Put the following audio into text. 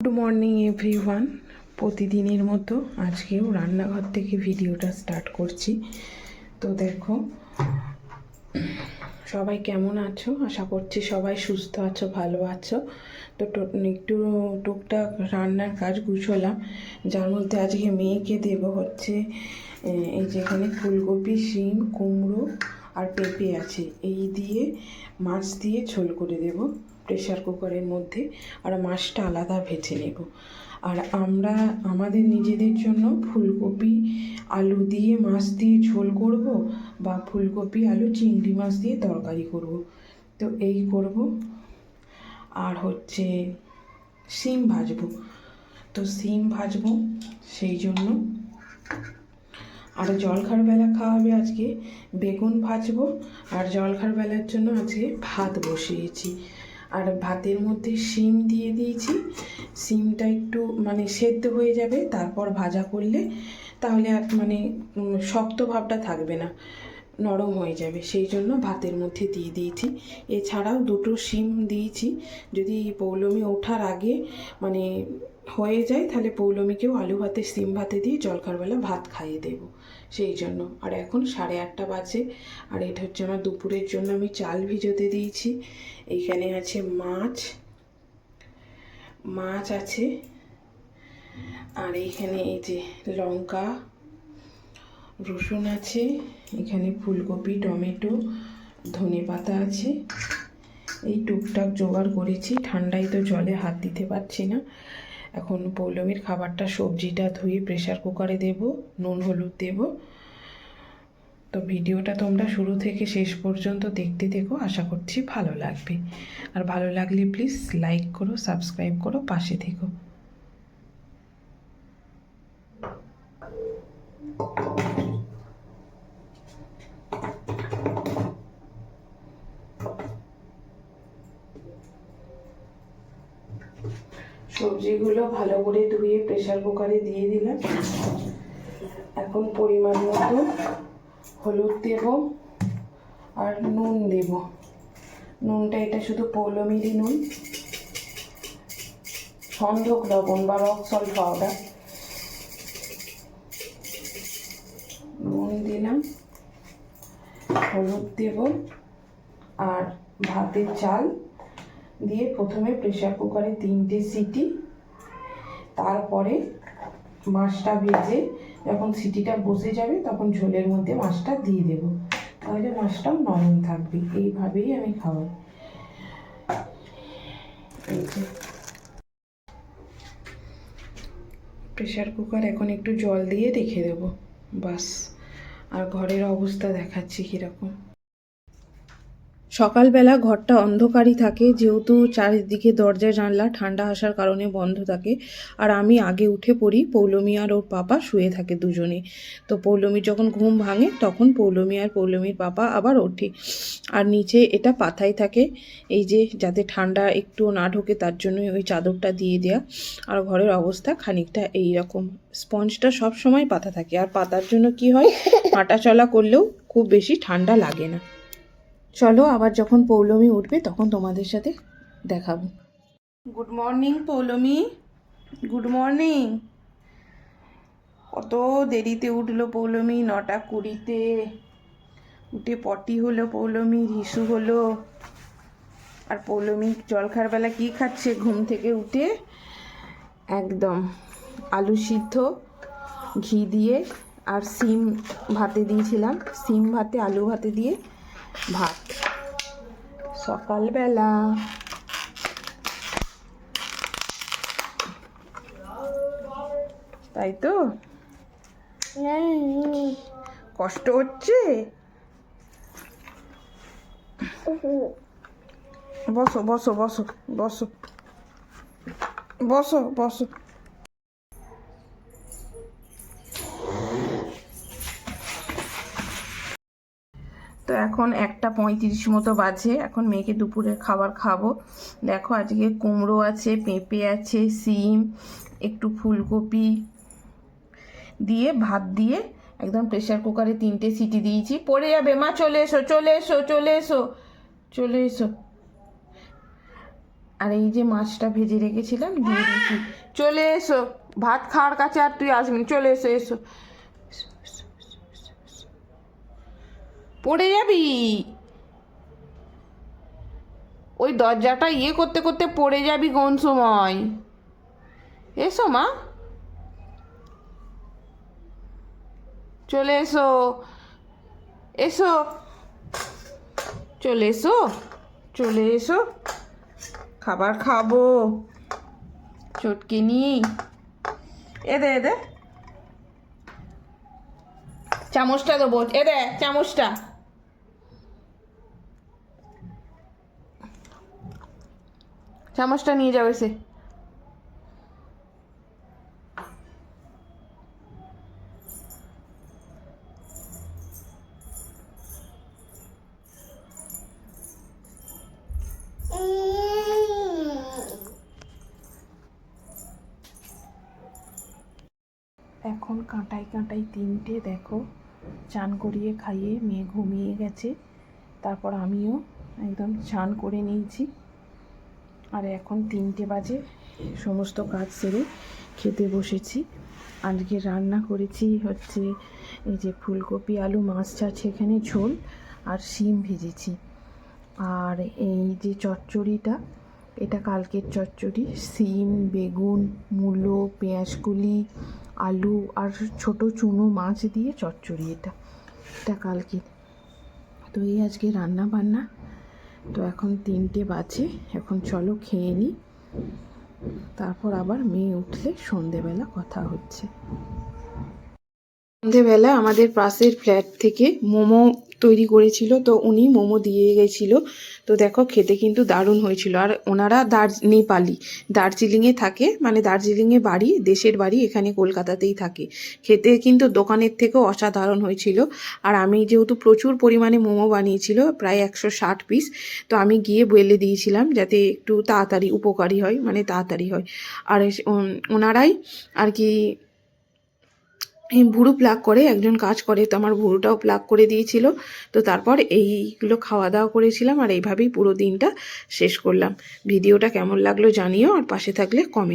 Good morning everyone প্রতিদিনের মতো আজকেও রান্নাঘর থেকে ভিডিওটা স্টার্ট করছি। তো দেখো, সবাই কেমন আছো? আশা করছি সবাই সুস্থ আছো, ভালো আছো। তো একটু টুকটাক রান্নার কাজ গুছোলাম। যার মধ্যে আজকে মেয়েকে দেব হচ্ছে এই যেখানে ফুলকপি, শিম, কুমড়ো আর পেঁপে আছে। এই দিয়ে মাছ দিয়ে ঝোল করে দেব প্রেশার কুকারের মধ্যে আর মাছটা আলাদা ভেজে নেব। আর আমরা, আমাদের নিজেদের জন্য ফুলকপি, আলু দিয়ে মাছ দিয়ে ঝোল করব বা ফুলকপি, আলু, চিংড়ি মাছ দিয়ে তরকারি করব। তো এই করব। আর হচ্ছে সিম ভাজবো। তো সিম ভাজবো, সেই জন্য আর জলখার বেলা খাওয়াবে আজকে, বেগুন ভাজবো, আর জলখার বেলার জন্য আজকে ভাত বসিয়েছি। আর ভাতের মধ্যে শিম দিয়ে দিয়েছি, শিমটা একটু মানে সেদ্ধ হয়ে যাবে, তারপর ভাজা করলে তাহলে আর মানে শক্ত ভাবটা থাকবে না। নরম হয়ে যাবে। সেই জন্য ভাতের মধ্যে দিয়ে দিয়েছি। এছাড়াও দুটো শিম দিয়েছি। যদি পৌলমি ওঠার আগে মানে হয়ে যায়, তাহলে পৌলমিকেও আলু ভাতে সিম ভাতে দিয়ে জলখারবেলা ভাত খাইয়ে দেবো। সেই জন্য। আর এখন সাড়ে আটটা বাজে। আর এটা হচ্ছে আমার দুপুরের জন্য আমি চাল ভিজোতে দিয়েছি। এইখানে আছে মাছ। মাছ আছে। আর এইখানে এই যে লঙ্কা রসুন আছে, এখানে ফুলকপি, টমেটো, ধনে পাতা আছে। এই টুকটাক জোগাড় করেছি, ঠান্ডায় তো জলে হাত দিতে পারছি না। এখন পৌলমীর খাবারটা সবজিটা ধুয়ে প্রেসার কুকারে দেব, নুন, হলুদ দেব। তো ভিডিওটা তোমরা শুরু থেকে শেষ পর্যন্ত দেখতে দেখো আশা করছি ভালো লাগবে। আর ভালো লাগলে প্লিজ লাইক করো, সাবস্ক্রাইব করো, পাশে থেকো। সবজিগুলো ভালো করে ধুয়ে প্রেশার কুকারে দিয়ে দিলাম। এখন পরিমাণ মতো হলুদ দেব আর নুন দেব। নুনটা এটা শুধু পৌলমিরি নুন, সন্ধক লবণ বা রক সল্ট পাউডার। নুন দিলাম, হলুদ দেব আর ভাতের চাল। দিয়ে প্রথমে প্রেসার কুকারে তিনটে সিটি, তারপরে মাছটা ভেজে যখন সিটিটা বসে যাবে তখন ঝোলের মধ্যে মাছটা দিয়ে দেবো। তাহলে মাছটাও নরম থাকবে, এইভাবেই আমি খাওয়াই। প্রেশার কুকার এখন একটু জল দিয়ে রেখে দেবো, বাস। আর ঘরের অবস্থা দেখাচ্ছি কীরকম। সকালবেলা ঘরটা অন্ধকারই থাকে, যেহেতু চারিদিকে দরজা জানলা ঠান্ডা আসার কারণে বন্ধ থাকে। আর আমি আগে উঠে পড়ি, পৌলমী আর ওর পাপা শুয়ে থাকে দুজনে। তো পৌলমি যখন ঘুম ভাঙে, তখন পৌলমী আর পৌলমির পাপা আবার ওঠে। আর নিচে এটা পাতাই থাকে, এই যে যাতে ঠান্ডা একটু না ঢোকে, তার জন্যই ওই চাদরটা দিয়ে দেয়া। আর ঘরের অবস্থা খানিকটা এই রকম স্পঞ্জটা সব সময় পাতা থাকে। আর পাতার জন্য কি হয়? হাঁটা চলা করলেও খুব বেশি ঠান্ডা লাগে না। চলো আবার যখন পৌলমি উঠবে তখন তোমাদের সাথে দেখাবো। Good morning Poulomi. Good morning কত দেরিতে উঠল পৌলমি, নটা কুড়িতে। উঠে পটি হলো পৌলমি হিসু হলো। আর পৌলমি জলখার বেলা কি খাচ্ছে ঘুম থেকে উঠে? একদম আলু সিদ্ধ, ঘি দিয়ে আর সিম ভাতে দিয়েছিলাম। সিম ভাতে, আলু ভাতে দিয়ে ভাত। সকালবেলা তাই তো? কষ্ট হচ্ছে? বসো বসো বসো বসো বসো বসো। এখন একটা পঁয়ত্রিশ মতো বাজে। এখন মেয়েকে দুপুরের খাবার খাব। দেখো আজকে কুমড়ো আছে, পেঁপে আছে, সিম, একটু ফুলকপি দিয়ে ভাত দিয়ে একদম প্রেশার কুকারে তিনটে সিটি দিয়েছি। পড়ে যাবে মা, চলে এসো চলে এসো চলে এসো চলে এসো। আর এই যে মাছটা ভেজে রেখেছিলাম, দিয়ে দিয়েছি। চলে এসো, ভাত খাওয়ার কাছে আর তুই আসবি চলে এসো এসো। পড়ে যাবি? ওই দরজাটা ইয়ে করতে করতে পড়ে যাবি কোন সময় এসো মা। চলে এসো। এসো। চলে এসো। চলে এসো। খাবার খাব। চটকিনি এদে এদে চামচটা দেবো। এদে চামচটা। চামচটা নিয়ে যাবে সে এখন কাঁটাই কাঁটাই তিনটে, দেখো, চান করিয়ে খাইয়ে মেয়ে ঘুমিয়ে গেছে। তারপর আমিও একদম চান করে নিয়েছি। আর এখন তিনটে বাজে, সমস্ত কাজ সেরে খেতে বসেছি। আজকে রান্না করেছি হচ্ছে এই যে ফুলকপি, আলু, মাছ আছে এখানে, ঝোল আর শিম ভেজেছি। আর এই যে চচ্চড়িটা, এটা কালকের চচ্চড়ি। শিম, বেগুন, মূলো, পেঁয়াজকুলি, আলু আর ছোট চুনো মাছ দিয়ে চচ্চড়ি এটা। এটা কালকের। তো এই আজকে রান্না বান্না তো এখন তিনটে বাজে, এখন চলো খেয়ে নিই তারপর আবার মেয়ে উঠলে সন্ধেবেলা কথা হচ্ছে। সন্ধেবেলা আমাদের পাশের ফ্ল্যাট থেকে মোমো তৈরি করেছিল, তো উনি মোমো দিয়ে গেছিল। তো দেখো, খেতে কিন্তু দারুণ হয়েছিল। আর ওনারা দার, নেপালি। দার্জিলিংয়ে থাকে মানে দার্জিলিংয়ে বাড়ি, দেশের বাড়ি, এখানে কলকাতাতেই থাকে। খেতে কিন্তু দোকানের থেকেও অসাধারণ হয়েছিল। আর আমি যেহেতু প্রচুর পরিমাণে মোমো বানিয়েছিল, প্রায় একশো ষাট পিস, তো আমি গিয়ে বলে দিয়েছিলাম যাতে একটু তাড়াতাড়ি উপকারী হয় মানে তাড়াতাড়ি হয়। আর ওনারাই আর কি ভুরু প্লাগ করে, একজন কাজ করে, তো আমার ভুরুটাও প্লাগ করে দিয়েছিল। তো তারপর এইগুলো খাওয়া দাওয়া করেছিলাম আর এইভাবেই পুরো দিনটা শেষ করলাম। ভিডিওটা কেমন লাগল জানিও আর পাশে থাকলে কমেন্ট